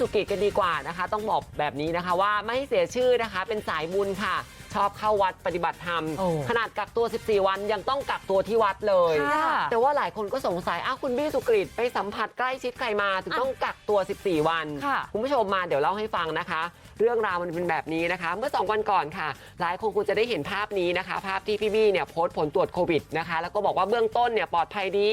สุกิตกันดีกว่านะคะต้องบอกแบบนี้นะคะว่าไม่ให้เสียชื่อนะคะเป็นสายบุญค่ะ ชอบเข้าวัดปฏิบัติธรรมโอ้ขนาดกักตัว14วันยังต้องกักตัวที่วัดเลยค่ะแต่ว่าหลายคนก็สงสัยอ้าวคุณบี้สุกริตไปสัมผัสใกล้ชิดใครมาถึงต้องกักตัว 14 วันค่ะคุณผู้ชมมาเดี๋ยวเล่าให้ฟังนะคะ เรื่องราวมันเป็นแบบนี้นะคะ เมื่อ 2 วันก่อนค่ะ หลายคนคงจะได้เห็นภาพนี้นะคะ ภาพที่พี่บี้เนี่ยโพสต์ผลตรวจโควิดนะคะแล้วก็บอกว่าเบื้องต้นเนี่ยปลอดภัยดี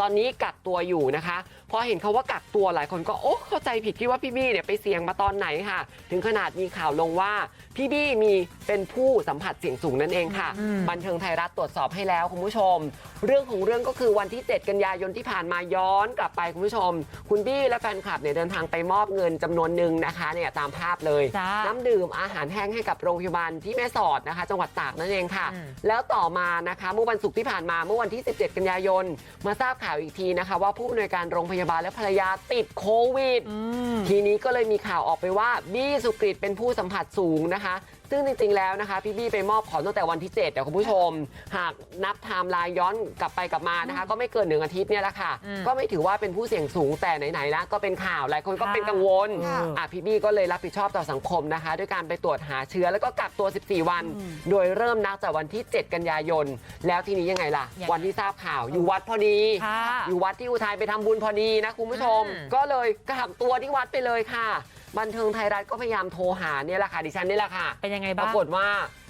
ตอนนี้กักตัวอยู่นะคะพอเห็นเขาว่ากักตัวหลายคนก็โอ้เข้าใจผิดคิดว่าพี่บี้เนี่ยไปเสี่ยงมาตอนไหนค่ะ ถึงขนาดมีข่าวลงว่าพี่บี้มีเป็นผู้สัมผัสเสี่ยงสูงนั่นเองค่ะอืมบันเทิงไทยรัฐตรวจสอบให้แล้วคุณผู้ชม เรื่องของเรื่องก็คือวันที่ 7 กันยายนที่ผ่านมาย้อนกลับไปคุณผู้ชม คุณบี้และแฟนคลับเนี่ยเดินทางไปมอบเงินจำนวนหนึ่งนะคะเนี่ยตามภาพเลยจ้าน้ำดื่มอาหารแห้งให้กับโรงพยาบาลที่แม่สอดนะคะ จังหวัดตากนั่นเองค่ะอืมแล้วต่อมานะคะเมื่อวันศุกร์ที่ผ่านมาเมื่อวันที่ 17 กันยายน มาทราบข่าวอีกทีนะคะ ว่าผู้อำนวยการโรงพยาบาลและภรรยาติดโควิดอืมทีนี้ก็เลยมีข่าวออกไปว่าบี้สุกริตเป็นผู้สัมผัสสูงนะคะ ซึ่งจริงๆแล้วนะคะพี่บี้ไปมอบของตั้งแต่วันที่7แต่คุณผู้ชม หากนับไทม์ไลน์ย้อนกลับไปกลับมานะคะ ก็ไม่เกินหนึ่งอาทิตย์เนี่ยแหละค่ะอืมก็ไม่ถือว่าเป็นผู้เสี่ยงสูงแต่ไหนๆนะก็เป็นข่าวหลายคนก็เป็นกังวลค่ะอะพี่บี้ก็เลยรับผิดชอบต่อสังคมนะคะ ด้วยการไปตรวจหาเชื้อแล้วก็กักตัว 14 วัน โดยเริ่มนับจากวันที่ 7 กันยายน แล้วทีนี้ยังไงล่ะยังไงวันที่ทราบข่าวอยู่วัดพอดีค่ะอยู่วัดที่อุทัยไปทำบุญพอดีนะคุณผู้ชมอืมก็เลยกักตัวที่วัดไปเลยค่ะบันเทิงไทยรัฐก็พยายามโทรหาเนี่ยแหละค่ะดิฉันนี่แหละค่ะเป็นยังไงปบ้างรากฏว่า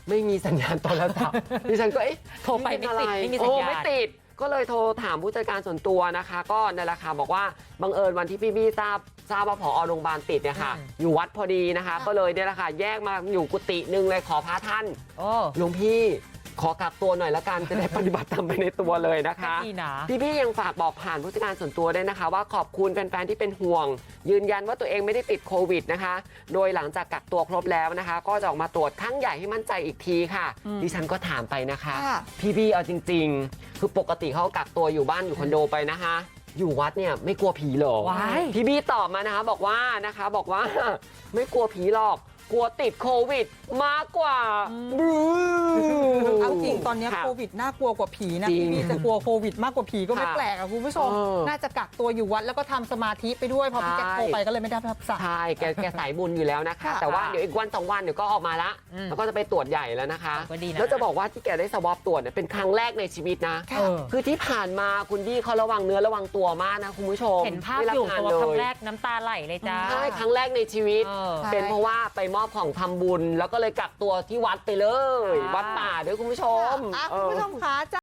ไม่มีสัญญาณโทรศัพท์ดิฉันก็เอ๊ะโทรไปนี่เป็นอะไม่ติดไม่มีสัญญาณโอ้ไม่ติดก็เลยโทรถามผู้จัดการส่วนตัวนะคะ ก็นั่นแหละค่ะบอกว่าบังเอิญวันที่พี่บี้ทราบทราบว่าผอโรงพยาบาลติดเนี่ยค่ะอืมอยู่วัดพอดีนะคะ ก็เลยเนี่ยแหละค่ะแยกมาอยู่กุฏิหนึ่งเลยขอพระท่านโอ้หลวงพี่ ขอกักตัวหน่อยละกันจะได้ปฏิบัติธรรมไปในตัวเลยนะคะดีนะพี่พี่ๆยังฝากบอกผ่านผู้จัดการส่วนตัวด้วยนะคะ ว่าขอบคุณแฟนๆที่เป็นห่วง ยืนยันว่าตัวเองไม่ได้ติดโควิดนะคะ โดยหลังจากกักตัวครบแล้วนะคะ ก็จะออกมาตรวจครั้งใหญ่ให้มั่นใจอีกทีค่ะอืมดิฉันก็ถามไปนะคะ ค่ะพี่พี่ๆเอาจริง ๆ คือปกติเขากักตัวอยู่บ้านอยู่คอนโดไปนะคะ อยู่วัดเนี่ยไม่กลัวผีหรอ ว้าย พี่บี้ตอบมานะคะบอกว่านะคะบอกว่า ไม่กลัวผีหรอกกลัวติดโควิด มากกว่าบรูเอาจริงตอนเนี้ยค่ะโควิดน่ากลัวกว่าผีนะจริงพี่จะกลัวโควิดมากกว่าผีก็ไม่ค่ะแปลกอะคุณผู้ชมเออน่าจะกักตัวอยู่วัดแล้วก็ทำสมาธิไปด้วยพอพี่แจ็คใช่โทรไปก็เลยไม่ได้รับสายใช่แกแกสายบุญอยู่แล้วนะคะค่ะแต่ว่าเดี๋ยวอีกวันสองวันเดี๋ยวก็ออกมาละอืมแล้วก็จะไปตรวจใหญ่แล้วนะคะก็ดีนะแล้วจะบอกว่าที่แกได้สวอปตรวจเนี่ยเป็นครั้งแรกในชีวิตนะค่ะเออคือที่ผ่านมาคุณบี้เขาระวังเนื้อระวังตัวมากนะคุณผู้ชม เห็นภาพไม่รับอยู่งานตัวเลครั้งยแรกน้ำตาไหลเลยจ้าใช่ครั้งแรกในชีวิตเออใช่เป็นเพราะว่าไปมอบของทำบุญ แล้วก็เลยกักตัวที่วัดไปเลยค่ะวัดป่าด้วยคุณผู้ชมอะเอคุณผู้ชมคะ